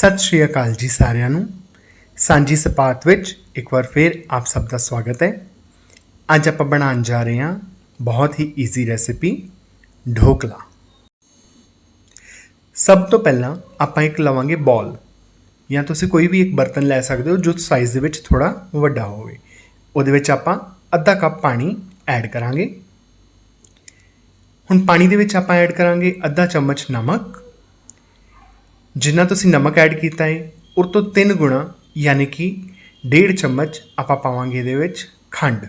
ਸਤਿ ਸ਼੍ਰੀ ਅਕਾਲ ਜੀ ਸਾਰਿਆਂ ਨੂੰ। ਸਾਂਝੀ ਸਪਾਤ ਵਿੱਚ ਇੱਕ ਵਾਰ ਫੇਰ ਆਪ ਸਭ ਦਾ ਸਵਾਗਤ ਹੈ। ਅੱਜ ਆਪਾਂ ਬਣਾਉਣ ਜਾ ਰਹੇ ਹਾਂ ਬਹੁਤ ਹੀ ਈਜ਼ੀ ਰੈਸਿਪੀ ਢੋਕਲਾ। ਸਭ ਤੋਂ ਪਹਿਲਾਂ ਆਪਾਂ ਇੱਕ ਲਵਾਂਗੇ ਬੌਲ ਜਾਂ ਤੁਸੀਂ ਕੋਈ ਵੀ ਇੱਕ ਬਰਤਨ ਲੈ ਸਕਦੇ ਹੋ ਜੋ ਸਾਈਜ਼ ਦੇ ਵਿੱਚ ਥੋੜਾ ਵੱਡਾ ਹੋਵੇ। ਉਹਦੇ ਵਿੱਚ ਆਪਾਂ ਅੱਧਾ ਕੱਪ ਪਾਣੀ ਐਡ ਕਰਾਂਗੇ। ਹੁਣ ਪਾਣੀ ਦੇ ਵਿੱਚ ਆਪਾਂ ਐਡ ਕਰਾਂਗੇ ਅੱਧਾ ਚਮਚ ਨਮਕ। ਜਿੰਨਾ ਤੁਸੀਂ ਨਮਕ ਐਡ ਕੀਤਾ ਹੈ ਉਹ ਤੋਂ 3 ਗੁਣਾ, ਯਾਨੀ ਕਿ 1.5 ਚਮਚ ਆਪਾਂ ਪਾਵਾਂਗੇ ਇਹਦੇ ਵਿੱਚ ਖੰਡ।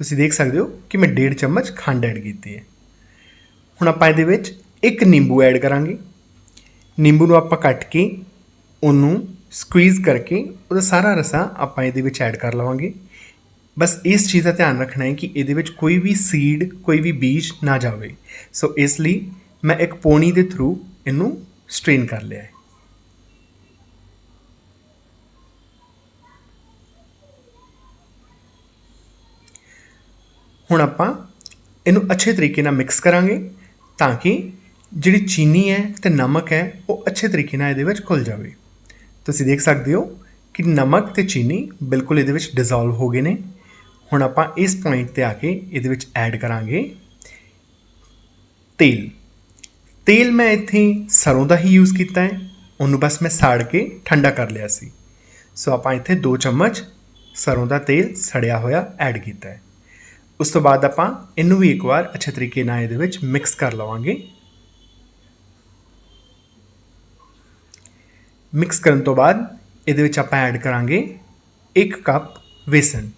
ਤੁਸੀਂ ਦੇਖ ਸਕਦੇ ਹੋ ਕਿ ਮੈਂ 1.5 ਚਮਚ ਖੰਡ ਐਡ ਕੀਤੀ ਹੈ ਹੁਣ ਆਪਾਂ ਇਹਦੇ ਵਿੱਚ ਇੱਕ ਨਿੰਬੂ ਐਡ ਕਰਾਂਗੇ। ਨਿੰਬੂ ਨੂੰ ਆਪਾਂ ਕੱਟ ਕੇ ਉਹਨੂੰ ਸਕਵੀਜ਼ ਕਰਕੇ ਉਹਦਾ ਸਾਰਾ ਰਸਾ ਆਪਾਂ ਇਹਦੇ ਵਿੱਚ ਐਡ ਕਰ ਲਵਾਂਗੇ। ਬਸ ਇਸ ਚੀਜ਼ ਦਾ ਧਿਆਨ ਰੱਖਣਾ ਹੈ ਕਿ ਇਹਦੇ ਵਿੱਚ ਕੋਈ ਵੀ ਸੀਡ ਕੋਈ ਵੀ ਬੀਜ ਨਾ ਜਾਵੇ। ਸੋ ਇਸ ਲਈ ਮੈਂ ਇੱਕ ਪੋਣੀ ਦੇ ਥਰੂ ਇਹਨੂੰ ਸਟ੍ਰੇਨ ਕਰ ਲਿਆ ਹੈ। ਹੁਣ ਆਪਾਂ ਇਹਨੂੰ ਅੱਛੇ ਤਰੀਕੇ ਨਾਲ ਮਿਕਸ ਕਰਾਂਗੇ ਤਾਂ ਕਿ ਜਿਹੜੀ ਚੀਨੀ ਹੈ ਤੇ ਨਮਕ ਹੈ, ਉਹ ਅੱਛੇ ਤਰੀਕੇ ਨਾਲ ਇਹਦੇ ਵਿੱਚ ਘੁਲ ਜਾਵੇ। ਤੁਸੀਂ ਦੇਖ ਸਕਦੇ ਹੋ ਕਿ ਨਮਕ ਤੇ ਚੀਨੀ ਬਿਲਕੁਲ ਇਹਦੇ ਵਿੱਚ ਡਿਸੋਲਵ ਹੋ ਗਏ ਨੇ। ਹੁਣ ਆਪਾਂ ਇਸ ਪੁਆਇੰਟ ਤੇ ਆ ਕੇ ਇਹਦੇ ਵਿੱਚ ਐਡ ਕਰਾਂਗੇ ਤੇਲ। ਤੇਲ ਮੈਂ ਇੱਥੇ ਸਰੋਂ ਦਾ ਹੀ ਯੂਜ਼ ਕੀਤਾ ਹੈ। ਉਹਨੂੰ ਬਸ ਮੈਂ ਸਾੜ ਕੇ ਠੰਡਾ ਕਰ ਲਿਆ ਸੀ। ਸੋ ਆਪਾਂ ਇੱਥੇ 2 ਚਮਚ ਸਰੋਂ ਦਾ ਤੇਲ ਸੜਿਆ ਹੋਇਆ ਐਡ ਕੀਤਾ ਹੈ। ਉਸ ਤੋਂ ਬਾਅਦ ਆਪਾਂ ਇਹਨੂੰ ਵੀ ਇੱਕ ਵਾਰ ਅੱਛੇ ਤਰੀਕੇ ਨਾਲ ਇਹਦੇ ਵਿੱਚ ਮਿਕਸ ਕਰ ਲਵਾਂਗੇ। ਮਿਕਸ ਕਰਨ ਤੋਂ ਬਾਅਦ ਇਹਦੇ ਵਿੱਚ ਆਪਾਂ ਐਡ ਕਰਾਂਗੇ 1 ਕੱਪ ਵੇਸਣ।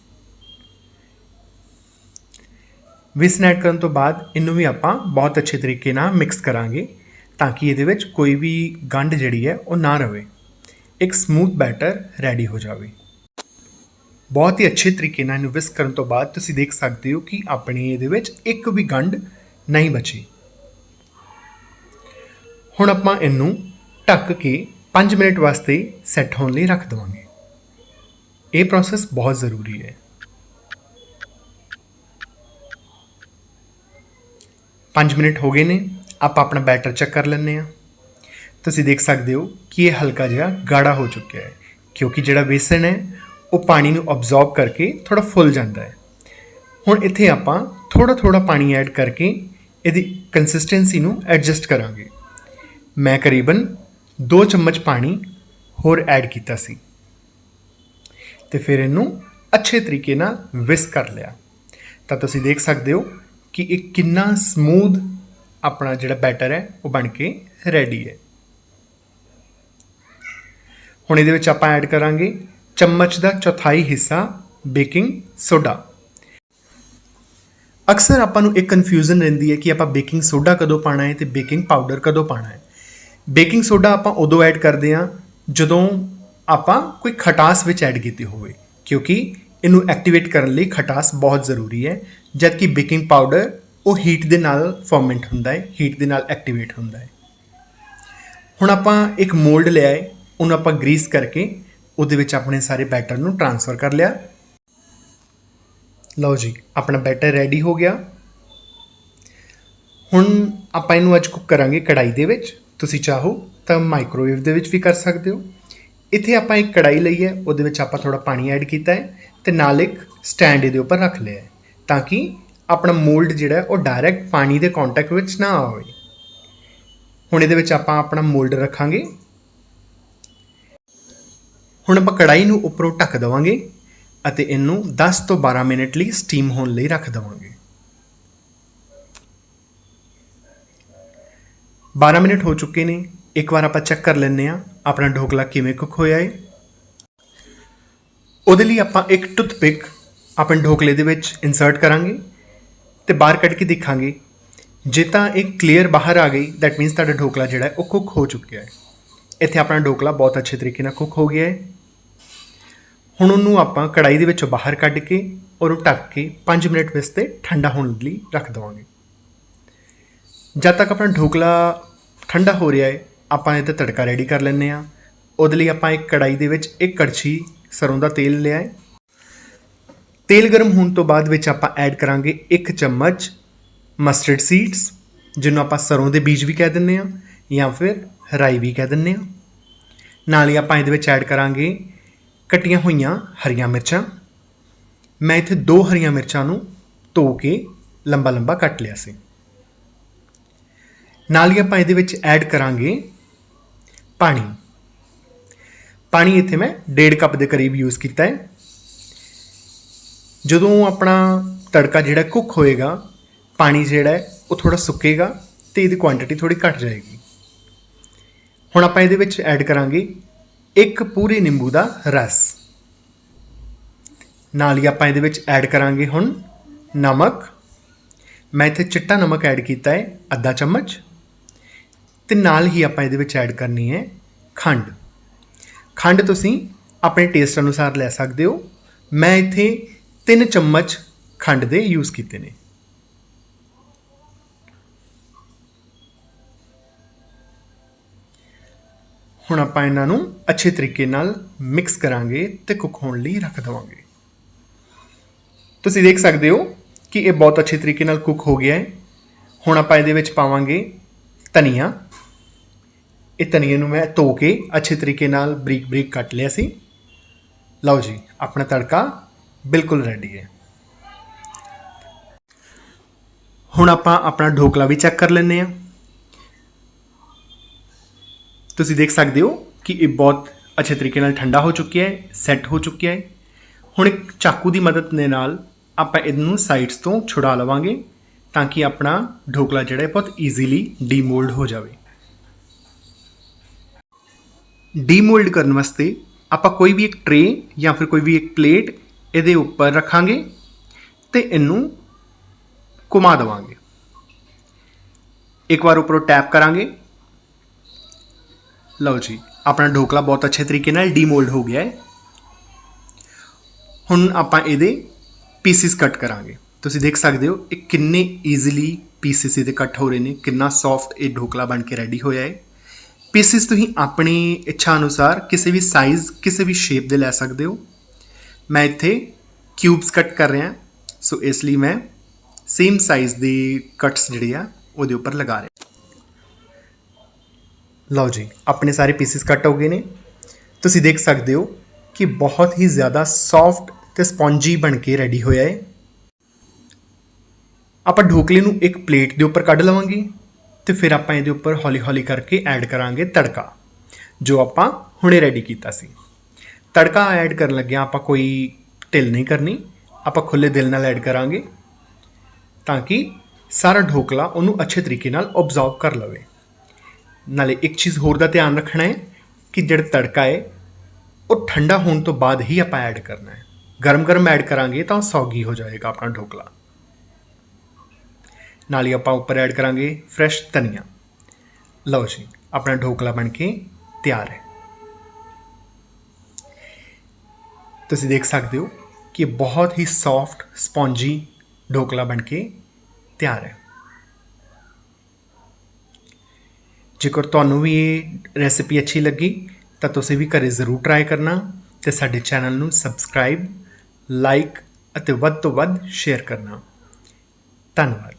ਵੇਸਣ ਐਡ ਕਰਨ ਤੋਂ ਬਾਅਦ ਇਹਨੂੰ ਵੀ ਆਪਾਂ ਬਹੁਤ ਅੱਛੇ ਤਰੀਕੇ ਨਾਲ ਮਿਕਸ ਕਰਾਂਗੇ ਤਾਂ ਕਿ ਇਹਦੇ ਵਿੱਚ ਕੋਈ ਵੀ ਗੰਢ ਜਿਹੜੀ ਹੈ ਉਹ ਨਾ ਰਵੇ। ਇੱਕ ਸਮੂਥ ਬੈਟਰ ਰੈਡੀ ਹੋ ਜਾਵੇ। ਬਹੁਤ ਹੀ ਅੱਛੇ ਤਰੀਕੇ ਨਾਲ ਇਹਨੂੰ ਵਿਸਕ ਕਰਨ ਤੋਂ ਬਾਅਦ ਤੁਸੀਂ ਦੇਖ ਸਕਦੇ ਹੋ ਕਿ ਆਪਣੀ ਇਹਦੇ ਵਿੱਚ ਇੱਕ ਵੀ ਗੰਢ ਨਹੀਂ ਬਚੀ। ਹੁਣ ਆਪਾਂ ਇਹਨੂੰ ਢੱਕ ਕੇ 5 ਮਿੰਟ ਵਾਸਤੇ ਸੈੱਟ ਹੋਣ ਲਈ ਰੱਖ ਦਵਾਂਗੇ। ਇਹ ਪ੍ਰੋਸੈਸ ਬਹੁਤ ਜ਼ਰੂਰੀ ਹੈ। 5 ਮਿੰਟ ਹੋ ਗਏ ਨੇ, ਆਪਾਂ ਆਪਣਾ ਬੈਟਰ ਚੈੱਕ ਕਰ ਲੈਂਦੇ ਆ ਤੁਸੀਂ ਦੇਖ ਸਕਦੇ ਹੋ ਕਿ ਇਹ ਹਲਕਾ ਜਿਹਾ ਗਾੜਾ ਹੋ ਚੁੱਕਿਆ ਹੈ, ਕਿਉਂਕਿ ਜਿਹੜਾ ਬੇਸਨ ਹੈ, ਉਹ ਪਾਣੀ ਨੂੰ ਅਬਜ਼ੌਰਬ ਕਰਕੇ ਥੋੜਾ ਫੁੱਲ ਜਾਂਦਾ ਹੈ। ਹੁਣ ਇੱਥੇ ਆਪਾਂ ਥੋੜਾ ਥੋੜਾ ਪਾਣੀ ਐਡ ਕਰਕੇ ਇਹਦੀ ਕੰਸਿਸਟੈਂਸੀ ਨੂੰ ਐਡਜਸਟ ਕਰਾਂਗੇ। ਮੈਂ ਕਰੀਬਨ 2 ਚਮਚ ਪਾਣੀ ਹੋਰ ਐਡ ਕੀਤਾ ਸੀ। ਤੇ ਫਿਰ ਇਹਨੂੰ ਅੱਛੇ ਤਰੀਕੇ ਨਾਲ ਵਿਸਕ ਕਰ ਲਿਆ। ਤਾਂ ਤੁਸੀਂ ਦੇਖ ਸਕਦੇ ਹੋ ਕਿ ਇਹ ਕਿੰਨਾ ਸਮੂਥ ਆਪਣਾ ਜਿਹੜਾ ਬੈਟਰ ਹੈ, ਉਹ ਬਣ ਕੇ ਰੈਡੀ ਹੈ। ਹੁਣ ਇਹਦੇ ਵਿੱਚ ਆਪਾਂ ਐਡ ਕਰਾਂਗੇ ਚਮਚ ਦਾ ਚੌਥਾਈ ਹਿੱਸਾ ਬੇਕਿੰਗ ਸੋਡਾ ਅਕਸਰ ਆਪਾਂ ਨੂੰ ਇੱਕ ਕਨਫਿਊਜ਼ਨ ਰਹਿੰਦੀ ਹੈ ਕਿ ਆਪਾਂ ਬੇਕਿੰਗ ਸੋਡਾ ਕਦੋਂ ਪਾਣਾ ਹੈ ਤੇ ਬੇਕਿੰਗ ਪਾਊਡਰ ਕਦੋਂ ਪਾਣਾ ਹੈ। ਬੇਕਿੰਗ ਸੋਡਾ ਆਪਾਂ ਉਦੋਂ ਐਡ ਕਰਦੇ ਹਾਂ ਜਦੋਂ ਆਪਾਂ ਕੋਈ ਖਟਾਸ ਵਿੱਚ ਐਡ ਕੀਤੀ ਹੋਵੇ, ਕਿਉਂਕਿ ਇਹਨੂੰ ਐਕਟੀਵੇਟ ਕਰਨ ਲਈ ਖਟਾਸ ਬਹੁਤ ਜ਼ਰੂਰੀ ਹੈ, ਜਦਕਿ ਬੇਕਿੰਗ ਪਾਊਡਰ ਉਹ ਹੀਟ ਦੇ ਨਾਲ ਫਰਮੈਂਟ ਹੁੰਦਾ ਹੈ ਹੀਟ ਦੇ ਨਾਲ ਐਕਟੀਵੇਟ ਹੁੰਦਾ ਹੈ। ਹੁਣ ਆਪਾਂ ਇੱਕ ਮੋਲਡ ਲਿਆ ਹੈ ਉਹਨੂੰ ਆਪਾਂ ਗਰੀਸ ਕਰਕੇ ਉਹਦੇ ਵਿੱਚ ਆਪਣੇ ਸਾਰੇ ਬੈਟਰ ਨੂੰ ਟਰਾਂਸਫਰ ਕਰ ਲਿਆ। ਲਓ ਜੀ, ਆਪਣਾ ਬੈਟਰ ਰੈਡੀ ਹੋ ਗਿਆ। ਹੁਣ ਆਪਾਂ ਇਹਨੂੰ ਅੱਜ ਕੁੱਕ ਕਰਾਂਗੇ ਕੜਾਈ ਦੇ ਵਿੱਚ। ਤੁਸੀਂ ਚਾਹੋ ਤਾਂ ਮਾਈਕ੍ਰੋਵੇਵ ਦੇ ਵਿੱਚ ਵੀ ਕਰ ਸਕਦੇ ਹੋ। ਇੱਥੇ ਆਪਾਂ ਇੱਕ ਕੜਾਈ ਲਈ ਹੈ, ਉਹਦੇ ਵਿੱਚ ਆਪਾਂ ਥੋੜਾ ਪਾਣੀ ਐਡ ਕੀਤਾ ਹੈ ਤੇ ਨਾਲ ਇੱਕ ਸਟੈਂਡ ਇਹਦੇ ਉੱਪਰ ਰੱਖ ਲਿਆ ਹੈ ਤਾਂ ਕਿ ਆਪਣਾ ਮੋਲਡ ਜਿਹੜਾ ਉਹ ਡਾਇਰੈਕਟ ਪਾਣੀ ਦੇ ਕੰਟੈਕਟ ਵਿੱਚ ਨਾ ਆਵੇ। ਹੁਣ ਇਹਦੇ ਵਿੱਚ ਆਪਾਂ ਆਪਣਾ ਮੋਲਡ ਰੱਖਾਂਗੇ। ਹੁਣ ਆਪਾਂ ਕੜਾਈ ਨੂੰ ਉੱਪਰੋਂ ਢੱਕ ਦੇਵਾਂਗੇ ਅਤੇ ਇਹਨੂੰ 10 ਤੋਂ 12 ਮਿੰਟ ਲਈ ਸਟੀਮ ਹੋਣ ਲਈ ਰੱਖ ਦੇਵਾਂਗੇ। 12 ਮਿੰਟ ਹੋ ਚੁੱਕੇ ਨੇ। ਇੱਕ ਵਾਰ ਆਪਾਂ ਚੈੱਕ ਕਰ ਲੈਂਦੇ ਆ ਆਪਣਾ ਢੋਕਲਾ ਕਿਵੇਂ ਕੁੱਕ ਹੋਇਆ ਹੈ। ਉਹਦੇ ਲਈ ਆਪਾਂ ਇੱਕ ਟੁੱਥਪਿਕ ਆਪਣੇ ਢੋਕਲੇ ਦੇ ਵਿੱਚ ਇਨਸਰਟ ਕਰਾਂਗੇ ਤੇ ਬਾਹਰ ਕੱਢ ਕੇ ਦੇਖਾਂਗੇ। ਜੇ ਤਾਂ ਇੱਕ ਕਲੀਅਰ ਬਾਹਰ ਆ ਗਈ ਦੈਟ ਮੀਨਸ ਤੁਹਾਡਾ ਢੋਕਲਾ ਜਿਹੜਾ ਹੈ ਉਹ ਕੁੱਕ ਹੋ ਚੁੱਕਿਆ ਹੈ। ਇੱਥੇ ਆਪਣਾ ਢੋਕਲਾ ਬਹੁਤ ਅੱਛੇ ਤਰੀਕੇ ਨਾਲ ਕੁੱਕ ਹੋ ਗਿਆ ਹੈ। ਹੁਣ ਉਹਨੂੰ ਆਪਾਂ ਕੜਾਈ ਦੇ ਵਿੱਚੋਂ ਬਾਹਰ ਕੱਢ ਕੇ ਉਹਨੂੰ ਢੱਕ ਕੇ 5 ਮਿੰਟ ਵਾਸਤੇ ਠੰਡਾ ਹੋਣ ਲਈ ਰੱਖ ਦਵਾਂਗੇ। ਜਦ ਤੱਕ ਆਪਣਾ ਢੋਕਲਾ ਠੰਡਾ ਹੋ ਰਿਹਾ ਹੈ ਆਪਾਂ ਇਹ ਤੇ ਤੜਕਾ ਰੈਡੀ ਕਰ ਲੈਂਦੇ ਆ ਉਹਦੇ ਲਈ ਆਪਾਂ ਇੱਕ ਕੜਾਈ ਦੇ ਵਿੱਚ ਇੱਕ ਕੜਛੀ ਸਰੋਂ ਦਾ ਤੇਲ ਲਿਆ ਹੈ। ਤੇਲ ਗਰਮ ਹੋਣ ਤੋਂ ਬਾਅਦ ਵਿੱਚ ਆਪਾਂ ਐਡ ਕਰਾਂਗੇ ਇੱਕ ਚਮਚ ਮਸਟਰਡ ਸੀਡਸ ਜਿਹਨੂੰ ਆਪਾਂ ਸਰੋਂ ਦੇ ਬੀਜ ਵੀ ਕਹਿ ਦਿੰਦੇ ਆ ਜਾਂ ਫਿਰ ਰਾਈ ਵੀ ਕਹਿ ਦਿੰਦੇ ਆ ਨਾਲ ਹੀ ਆਪਾਂ ਇਹਦੇ ਵਿੱਚ ਐਡ ਕਰਾਂਗੇ ਕੱਟੀਆਂ ਹੋਈਆਂ ਹਰੀਆਂ ਮਿਰਚਾਂ। ਮੈਂ ਇੱਥੇ ਦੋ ਹਰੀਆਂ ਮਿਰਚਾਂ ਨੂੰ ਧੋ ਕੇ ਲੰਬਾ ਲੰਬਾ ਕੱਟ ਲਿਆ ਸੀ। ਨਾਲ ਹੀ ਆਪਾਂ ਇਹਦੇ ਵਿੱਚ ਐਡ ਕਰਾਂਗੇ ਪਾਣੀ। ਪਾਣੀ ਇੱਥੇ ਮੈਂ 1.5 ਕੱਪ ਦੇ ਕਰੀਬ ਯੂਜ਼ ਕੀਤਾ ਹੈ। ਜਦੋਂ ਆਪਣਾ ਤੜਕਾ ਜਿਹੜਾ ਕੁੱਕ ਹੋਏਗਾ, ਪਾਣੀ ਜਿਹੜਾ ਉਹ ਥੋੜਾ ਸੁੱਕੇਗਾ ਤੇ ਇਹਦੀ ਕੁਆਂਟੀਟੀ ਥੋੜੀ ਘਟ ਜਾਏਗੀ। ਹੁਣ ਆਪਾਂ ਇਹਦੇ ਵਿੱਚ ਐਡ ਕਰਾਂਗੇ ਇੱਕ ਪੂਰੀ ਨਿੰਬੂ ਦਾ ਰਸ। ਨਾਲ ਹੀ ਆਪਾਂ ਇਹਦੇ ਵਿੱਚ ਐਡ ਕਰਾਂਗੇ ਹੁਣ ਨਮਕ। ਮੈਂ ਇੱਥੇ ਚਿੱਟਾ ਨਮਕ ਐਡ ਕੀਤਾ ਹੈ, ਅੱਧਾ ਚਮਚ। ਤੇ ਨਾਲ ਹੀ ਆਪਾਂ ਇਹਦੇ ਵਿੱਚ ਐਡ ਕਰਨੀ ਹੈ ਖੰਡ। ਖੰਡ ਤੁਸੀਂ ਆਪਣੇ ਟੇਸਟ ਅਨੁਸਾਰ ਲੈ ਸਕਦੇ ਹੋ। ਮੈਂ ਇੱਥੇ 3 ਚਮਚ ਖੰਡ ਦੇ ਯੂਜ਼ ਕੀਤੇ ਨੇ। ਹੁਣ ਆਪਾਂ ਇਹਨਾਂ ਨੂੰ ਅੱਛੇ ਤਰੀਕੇ ਨਾਲ ਮਿਕਸ ਕਰਾਂਗੇ ਤੇ ਕੁੱਕ ਹੋਣ ਲਈ ਰੱਖ ਦਵਾਂਗੇ। ਤੁਸੀਂ ਦੇਖ ਸਕਦੇ ਹੋ ਕਿ ਇਹ ਬਹੁਤ ਅੱਛੇ ਤਰੀਕੇ ਨਾਲ ਕੁੱਕ ਹੋ ਗਿਆ ਹੈ। ਹੁਣ ਆਪਾਂ ਇਹਦੇ ਵਿੱਚ ਪਾਵਾਂਗੇ ਧਨੀਆ। ਇਹ ਧਨੀਏ ਨੂੰ ਮੈਂ ਧੋ ਕੇ ਅੱਛੇ ਤਰੀਕੇ ਨਾਲ ਬਰੀਕ ਬਰੀਕ ਕੱਟ ਲਿਆ ਸੀ। ਲਓ ਜੀ, ਆਪਣਾ ਤੜਕਾ ਬਿਲਕੁਲ ਰੈਡੀ ਹੈ। ਹੁਣ ਆਪਾਂ ਆਪਣਾ ਢੋਕਲਾ ਵੀ ਚੈੱਕ ਕਰ ਲੈਂਦੇ ਹਾਂ। ਤੁਸੀਂ ਦੇਖ ਸਕਦੇ ਹੋ ਕਿ ਇਹ ਬਹੁਤ ਅੱਛੇ ਤਰੀਕੇ ਨਾਲ ਠੰਡਾ ਹੋ ਚੁੱਕਿਆ ਹੈ ਸੈੱਟ ਹੋ ਚੁੱਕਿਆ ਹੈ। ਹੁਣ ਇੱਕ ਚਾਕੂ ਦੀ ਮਦਦ ਦੇ ਨਾਲ ਆਪਾਂ ਇਹਨੂੰ ਸਾਈਡਸ ਤੋਂ ਛੁਡਾ ਲਵਾਂਗੇ ਤਾਂ ਕਿ ਆਪਣਾ ਢੋਕਲਾ ਜਿਹੜਾ ਹੈ ਬਹੁਤ ਈਜ਼ੀਲੀ ਡੀਮੋਲਡ ਹੋ ਜਾਵੇ। ਡੀਮੋਲਡ ਕਰਨ ਵਾਸਤੇ ਆਪਾਂ ਕੋਈ ਵੀ ਇੱਕ ਟਰੇ ਜਾਂ ਫਿਰ ਕੋਈ ਵੀ ਇੱਕ ਪਲੇਟ ਇਹਦੇ ਉੱਪਰ ਰੱਖਾਂਗੇ ਤੇ ਇਹਨੂੰ ਘੁਮਾ ਦੇਵਾਂਗੇ। ਇੱਕ ਵਾਰ ਉੱਪਰੋਂ ਟੈਪ ਕਰਾਂਗੇ। ਲਓ ਜੀ, ਆਪਣਾ ਢੋਕਲਾ ਬਹੁਤ ਅੱਛੇ ਤਰੀਕੇ ਨਾਲ ਡੀਮੋਲਡ ਹੋ ਗਿਆ ਹੈ। ਹੁਣ ਆਪਾਂ ਇਹਦੇ ਪੀਸਿਸ ਕੱਟ ਕਰਾਂਗੇ। ਤੁਸੀਂ ਦੇਖ ਸਕਦੇ ਹੋ ਇਹ ਕਿੰਨੇ ਈਜ਼ੀਲੀ ਪੀਸਿਸ ਇਹਦੇ ਕੱਟ ਹੋ ਰਹੇ ਨੇ, ਕਿੰਨਾ ਸੌਫਟ ਇਹ ਢੋਕਲਾ ਬਣ ਕੇ ਰੈਡੀ ਹੋਇਆ ਹੈ। ਪੀਸਿਸ ਤੁਸੀਂ ਆਪਣੀ ਇੱਛਾ ਅਨੁਸਾਰ ਕਿਸੇ ਵੀ ਸਾਈਜ਼ ਕਿਸੇ ਵੀ ਸ਼ੇਪ ਦੇ ਲੈ ਸਕਦੇ ਹੋ। ਮੈਂ ਇੱਥੇ ਕਿਊਬਸ ਕੱਟ ਕਰ ਰਿਹਾ। ਸੋ ਇਸ ਲਈ ਮੈਂ ਸੇਮ ਸਾਈਜ਼ ਦੇ ਕਟਸ ਜਿਹੜੇ ਆ, ਉਹਦੇ ਉੱਪਰ ਲਗਾ ਰਿਹਾ। ਲਓ ਜੀ, ਆਪਣੇ ਸਾਰੇ ਪੀਸਿਸ ਕੱਟ ਹੋ ਗਏ ਨੇ। ਤੁਸੀਂ ਦੇਖ ਸਕਦੇ ਹੋ ਕਿ ਬਹੁਤ ਹੀ ਜ਼ਿਆਦਾ ਸੌਫਟ ਤੇ ਸਪੌਂਜੀ ਬਣ ਕੇ ਰੈਡੀ ਹੋਇਆ ਹੈ ਆਪਾਂ ਢੋਕਲੇ ਨੂੰ ਇੱਕ ਪਲੇਟ ਦੇ ਉੱਪਰ ਕੱਢ ਲਵਾਂਗੇ। ਤੇ ਫਿਰ ਆਪਾਂ ਇਹਦੇ ਉੱਪਰ ਹੌਲੀ-ਹੌਲੀ ਕਰਕੇ ਐਡ ਕਰਾਂਗੇ ਤੜਕਾ, ਜੋ ਆਪਾਂ ਹੁਣੇ ਰੈਡੀ ਕੀਤਾ ਸੀ। ਤੜਕਾ ਐਡ ਕਰਨ ਲੱਗਿਆ ਆਪਾਂ ਕੋਈ ਢਿੱਲ ਨਹੀਂ ਕਰਨੀ, ਆਪਾਂ ਖੁੱਲੇ ਦਿਲ ਨਾਲ ਐਡ ਕਰਾਂਗੇ ਤਾਂ ਕਿ ਸਾਰਾ ਢੋਕਲਾ ਉਹਨੂੰ ਅੱਛੇ ਤਰੀਕੇ ਨਾਲ ਅਬਜ਼ੌਰਬ ਕਰ ਲਵੇ। ਨਾਲੇ ਇੱਕ ਚੀਜ਼ ਹੋਰ ਦਾ ਧਿਆਨ ਰੱਖਣਾ ਹੈ ਕਿ ਜਿਹੜਾ ਤੜਕਾ ਹੈ, ਉਹ ਠੰਡਾ ਹੋਣ ਤੋਂ ਬਾਅਦ ਹੀ ਆਪਾਂ ਐਡ ਕਰਨਾ ਹੈ। ਗਰਮ-ਗਰਮ ਐਡ ਕਰਾਂਗੇ ਤਾਂ ਉਹ ਸੌਗੀ ਹੋ ਜਾਏਗਾ ਆਪਣਾ ਢੋਕਲਾ। ਨਾਲ ਹੀ ਆਪਾਂ ਉੱਪਰ ਐਡ ਕਰਾਂਗੇ ਫਰੈਸ਼ ਧਨੀਆ। ਲਓ ਜੀ, ਆਪਣਾ ਢੋਕਲਾ ਬਣ ਕੇ ਤਿਆਰ ਹੈ। ਤੁਸੀਂ ਦੇਖ ਸਕਦੇ ਹੋ ਕਿ ਬਹੁਤ ਹੀ ਸੌਫਟ ਸਪੌਂਜੀ ਢੋਕਲਾ ਬਣ ਕੇ ਤਿਆਰ ਹੈ। ਜੇਕਰ ਤੁਹਾਨੂੰ ਵੀ ਇਹ ਰੈਸਿਪੀ ਅੱਛੀ ਲੱਗੀ, ਤਾਂ ਤੁਸੀਂ ਵੀ ਘਰੇ ਜ਼ਰੂਰ ਟਰਾਈ ਕਰਨਾ ਤੇ ਸਾਡੇ ਚੈਨਲ ਨੂੰ ਸਬਸਕ੍ਰਾਈਬ ਲਾਈਕ ਅਤੇ ਵੱਧ ਤੋਂ ਵੱਧ ਸ਼ੇਅਰ ਕਰਨਾ। ਧੰਨਵਾਦ।